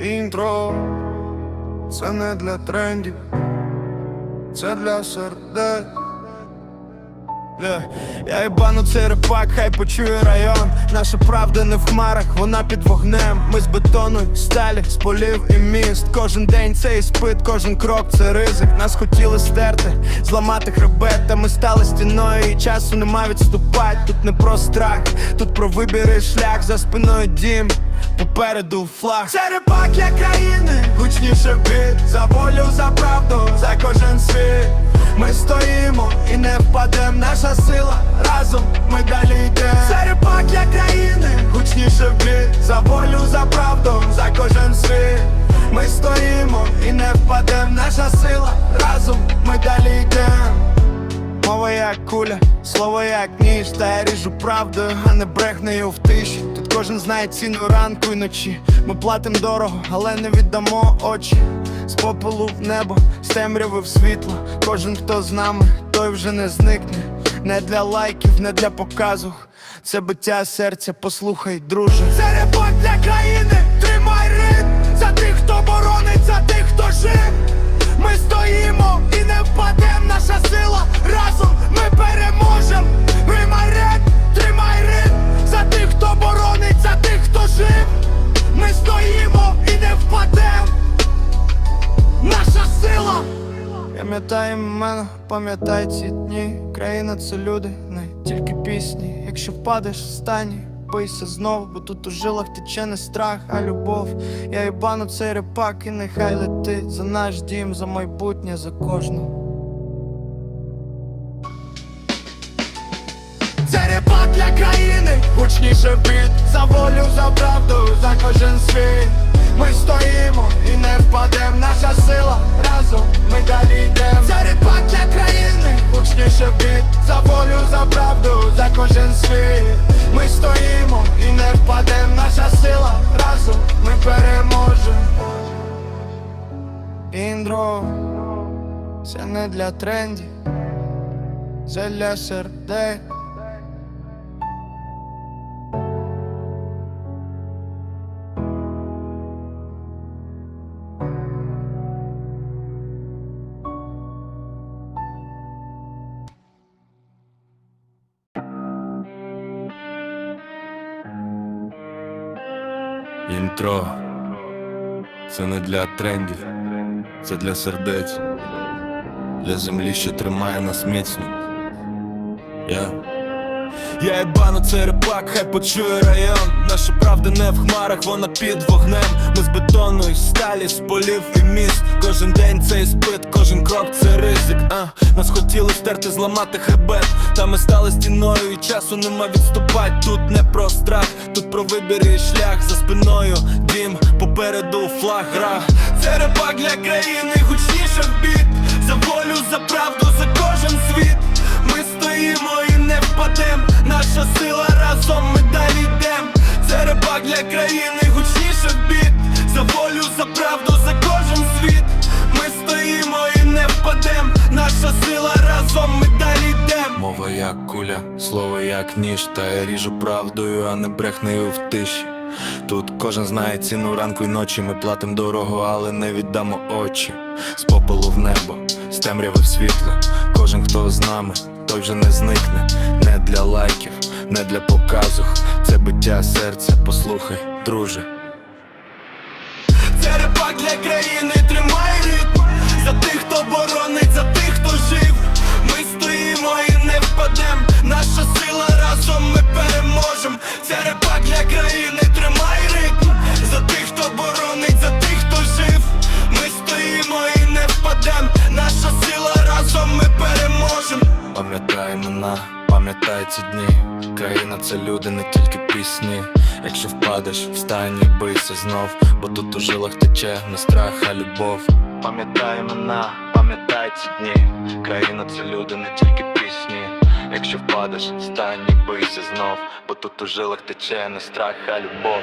Інтро, це не для трендів, це для сердець. Yeah. Я їбану цей репак, хай почує район. Наша правда не в хмарах, вона під вогнем. Ми з бетону, сталі, з полів і міст. Кожен день це іспит, кожен крок це ризик. Нас хотіли стерти, зламати хребет, та ми стали стіною, і часу нема відступать. Тут не про страх, тут про вибір і шлях за спиною дім. Попереду флаг. Це репак для країни, гучніше бит. За волю, за правду, за кожен світ. Ми стоїмо і не впадем, наша сила. Разом ми далі йдем Це репак для країни, гучніше бит. За волю, за правду, за кожен світ. Ми стоїмо і не впадем, наша сила. Разом ми далі йдем Мова як куля, слово як ніж, та я ріжу правдою, а не брехнею в тиші. Кожен знає ціну ранку і ночі. Ми платим дорого, але не віддамо очі. З попелу в небо, з темряви в світло. Кожен, хто з нами, той вже не зникне. Не для лайків, не для показу. Це биття серця, послухай, друже. Це репак для країни, тримай ритм За тих, хто боронить, за тих, хто жив. Ми стоїмо і не впадем, наша сила Пам'ятай мене, пам'ятай ці дні. Країна це люди, не тільки пісні. Якщо впадеш, встань, бийся знов, бо тут у жилах тече не страх, а любов. Я їбану цей репак і нехай летить за наш дім, за майбутнє, за кожну. Це репак для країни, гучніше біт За волю, за правду, за кожен світ Ми стоїмо і не впадем, наша сила за правду, за кожен світ. Ми стоїмо і не впадем, наша сила. Разом ми переможемо. Індро, це не для трендів, це для сердець Інтро це не для трендів, це для сердець, для землі, що тримає нас міцно. Я я ебану цей репак, хай почує район. Наша правда не в хмарах, вона під вогнем. Ми з бетону і сталі, з полів і міст. Кожен день це іспит, кожен крок це ризик. А нас хотіли стерти, зламати хребет. Та ми стали стіною, і часу нема відступать. Тут не про страх, тут про вибір і шлях за спиною. Дім, попереду флаг гра. Це репак для країни, гучніше в біт. За волю, за правду, за кожен світ. Ми стоїмо і не впадем. Наша сила разом ми далі йдем. Це репак для країни, гучніше в біт. За волю, за правду, за кожен світ. Стоїмо і не впадем. Наша сила разом ми далі йдем. Мова як куля, слово як ніж, та я ріжу правдою, а не брехнею в тиші. Тут кожен знає ціну ранку й ночі. Ми платим дорого, але не віддамо очі. З попелу в небо, з темряви в світло. Кожен, хто з нами, той вже не зникне. Не для лайків, не для показу. Це биття серця, послухай, друже. За тих, хто боронить, за тих, хто жив. Ми стоїмо і не впадем. Наша сила разом ми переможем. Це репак для країни, тримай ритм За тих, хто боронить, за тих, хто жив. Ми стоїмо і не впадем. Наша сила разом ми переможем. Пам'ятай імена, пам'ятай ці дні. Це люди, не тільки пісні. Якщо впадеш, встань і бийся знов, бо тут у жилах тече не страх, а любов. Пам'ятай мене, пам'ятай ці дні. Країна це люди, не тільки пісні. Якщо впадеш, встань і бийся знов, бо тут у жилах тече не страх, а любов.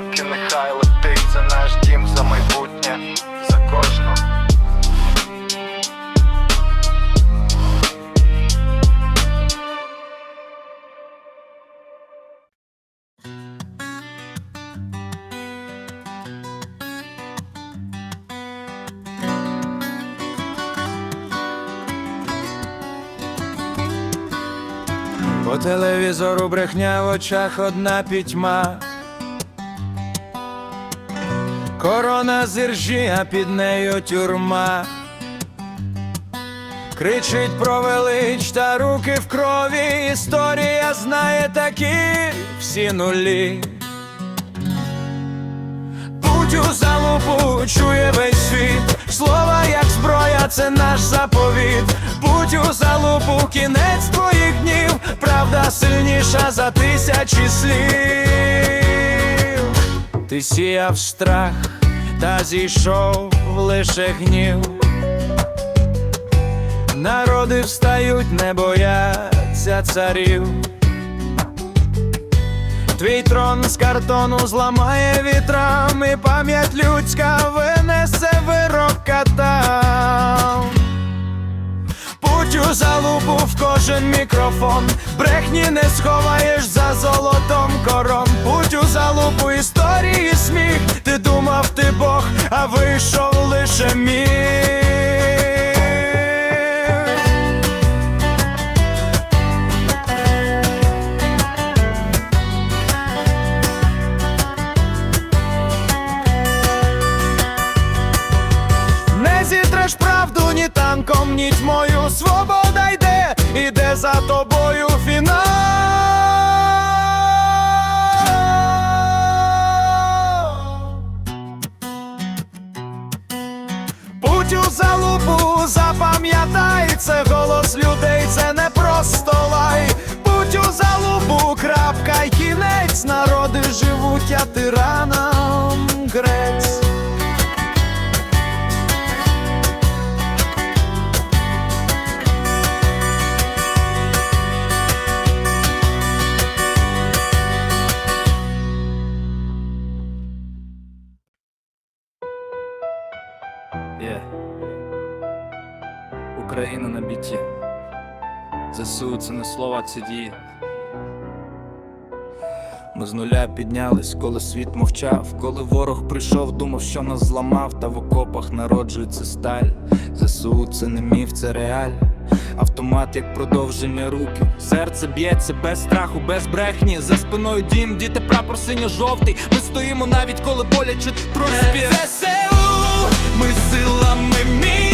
і нехай летить за наш дім, за майбутнє, за кожного. По телевізору брехня в очах одна пітьма. Корона з а під нею тюрма. Кричить про велич та руки в крові. Історія знає такі всі нулі. Путь у залупу чує весь світ. Слова як зброя, це наш заповіт. Путь у залупу, кінець твоїх днів. Правда сильніша за тисячі слів. Ти сіяв страх, та зійшов лише гнів. Народи встають, не бояться царів. Твій трон з картону зламає вітрами, пам'ять людська винесе вирок катам. У залупу в кожен мікрофон, брехні не сховаєш за золотом корон. Путь у залупу історії сміх. Ти думав, ти Бог, а вийшов лише міг. За тобою фінал. Путь у залупу, запам'ятай, це голос людей, це не просто лай. Путь у залупу, крапка й кінець, народи живуть, а тиранам грець. Слова, це дії. Ми з нуля піднялись, коли світ мовчав, коли ворог прийшов, думав, що нас зламав, та в окопах народжується сталь. ЗСУ це не міф, це реаль. Автомат як продовження руки. Серце б'ється без страху, без брехні. За спиною дім, діти прапор синьо-жовтий. Ми стоїмо навіть коли боляче проспів. ЗСУ, ми силами міць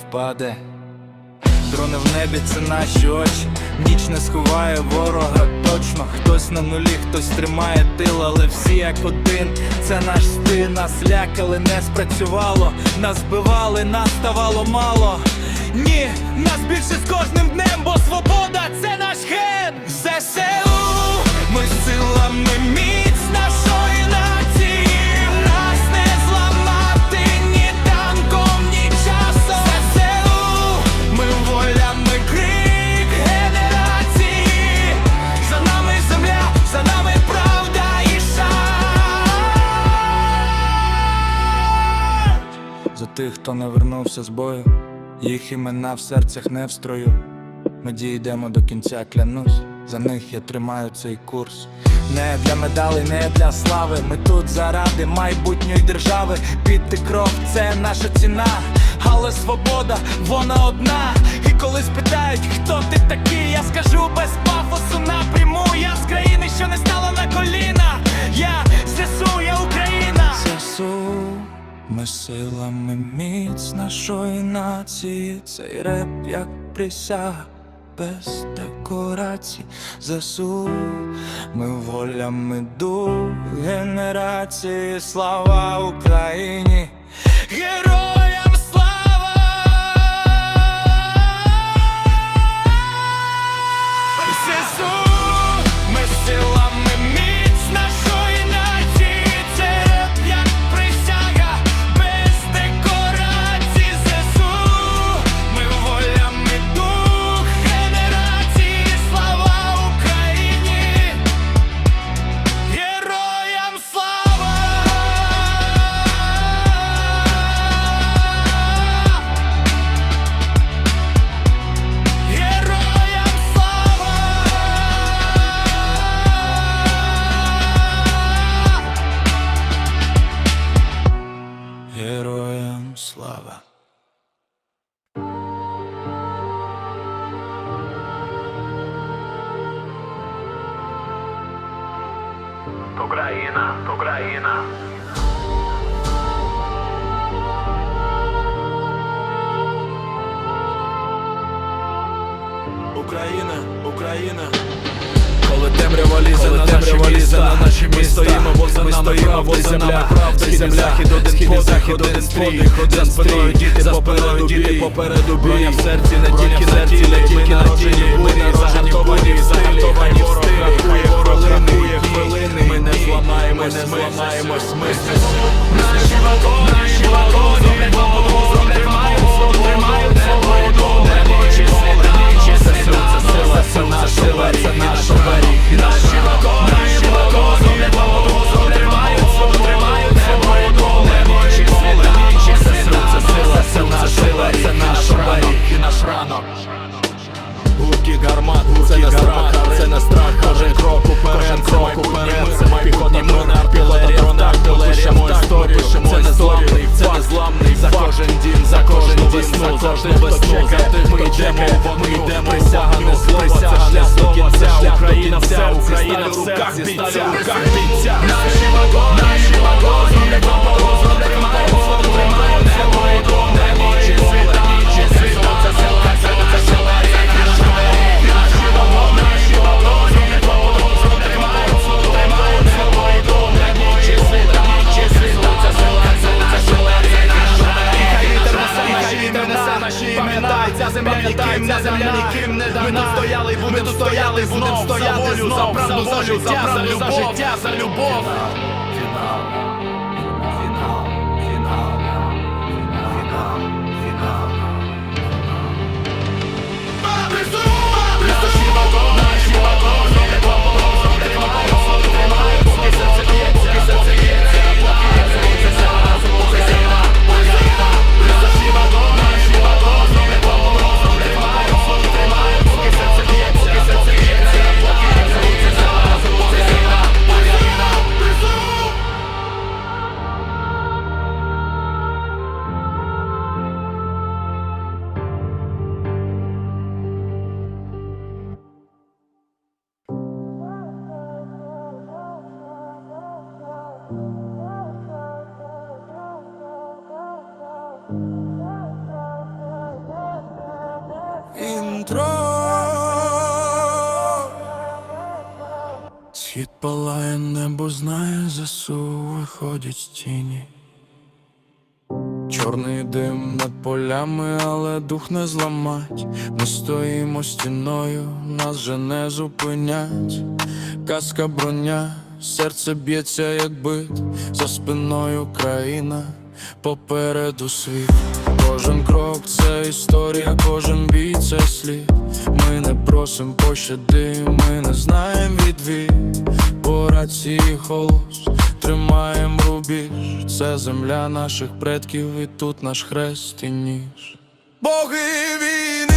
впаде. Дрони в небі це наші очі. Ніч не сховає ворога точно. Хтось на нулі, хтось тримає тил, але всі як один. Це наш стиль, нас лякали, не спрацювало. Нас збивали, нас ставало мало. Ні, нас більше з кожним днем, бо свобода це наш ген. ЗСУ, ми силами міць тих, хто не вернувся з бою, їх імена в серцях не в строю. Ми дійдемо до кінця, клянусь. За них я тримаю цей курс. Не для медалей, не для слави. Ми тут заради майбутньої держави. Піти кров це наша ціна. Але свобода, вона одна. І коли спитають, хто ти такий, я скажу без силами міць нашої нації. Цей реп як присяга. Без декорацій ЗСУ, ми волями дух генерації, слава Україні, героям Україна, Україна. Україна. Коли темрява лізе на наші міста Ми стоїмо, бо за нами правда, земля. Захід, один подих, захід, один стрій. За спиною діти, попереду діти, попереду бій. Броня в серці, не тільки на тілі, були Загартовані в стилі, загартовані в стилі Рахує хвилини, Ми не зламаємось, ми не зламаємось, ми Наші вагони, наші вагони Тримають свободу, тримають свободу Небо чисте, чисте, це сила, це наша сила, це наша варіг Наші вагони, наші вагони Тримають палає, небо знає, ЗСУ виходять з тіні. Чорний дим над полями, але дух не зламать. Ми стоїмо стіною, нас же не зупинять. Каска броня, серце б'ється, як бит, за спиною країна, попереду світ. Кожен крок це історія, кожен бій це слід. Ми не просим пощади, ми не знаємо відвід. По холос, тримаєм рубіж. Це земля наших предків, і тут наш хрест і ніж. Боги війни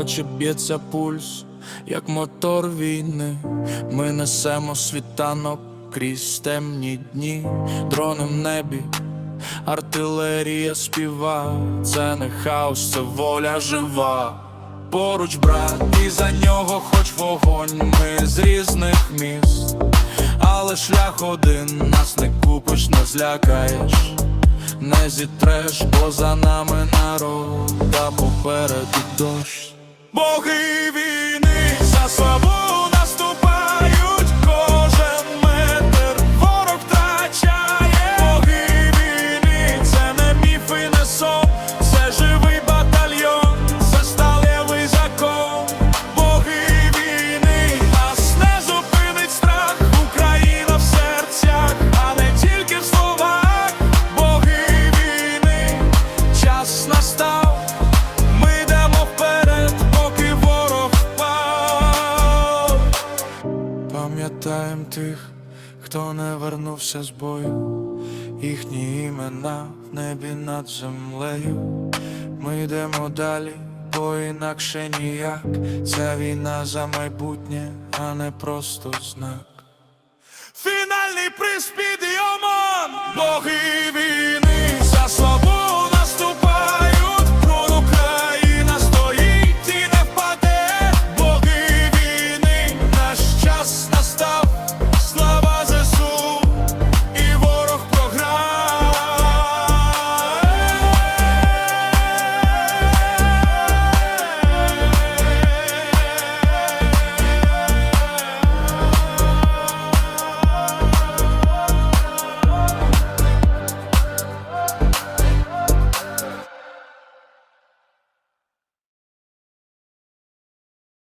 Стотрочі б'ється пульс, як мотор війни. Ми несемо світанок крізь темні дні, дрони в небі, артилерія співа. Це не хаос, це воля жива. Поруч брат, і за нього хоч вогонь, ми з різних міст. Але шлях один, нас не купиш, не злякаєш, не зітреш, бо за нами народ, та попереду дощ. Боги війни пам'ятаєм тих, хто не вернувся з бою, їхні імена в небі над землею. Ми йдемо далі, бо інакше ніяк. Ця війна за майбутнє, а не просто знак. Фінальний приспід Йомон! Боги війни за собою.